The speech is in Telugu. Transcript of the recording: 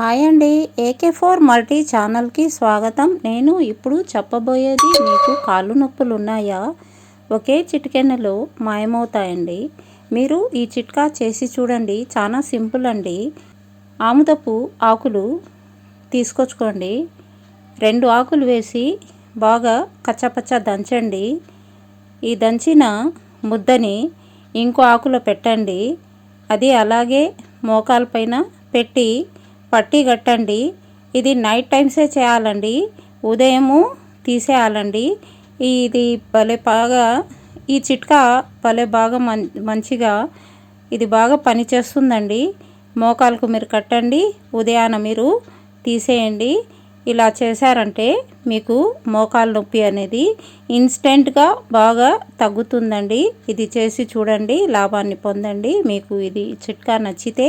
హాయ్ అండి ఏకే ఫోర్ మల్టీ ఛానల్కి స్వాగతం. నేను ఇప్పుడు చెప్పబోయేది మీకు కాళ్ళు నొప్పులు ఉన్నాయా ఒకే చిటికెనలో మాయమవుతాయండి. మీరు ఈ చిట్కా చేసి చూడండి చాలా సింపుల్ అండి. ఆముదపు ఆకులు తీసుకొచ్చుకోండి. రెండు ఆకులు వేసి బాగా కచ్చపచ్చ దంచండి. ఈ దంచిన ముద్దని ఇంకో ఆకులో పెట్టండి. అది అలాగే మోకాలపైన పెట్టి పట్టి కట్టండి. ఇది నైట్ టైమ్సే చేయాలండి. ఉదయము తీసేయాలండి. ఇది భలే బాగా ఈ చిట్కా భలే బాగా మం మంచిగా ఇది బాగా పనిచేస్తుందండి. మోకాలకు మీరు కట్టండి. ఉదయాన మీరు తీసేయండి. ఇలా చేశారంటే మీకు మోకాలు నొప్పి అనేది ఇన్స్టెంట్గా బాగా తగ్గుతుందండి. ఇది చేసి చూడండి లాభాన్ని పొందండి. మీకు ఇది చిట్కా నచ్చితే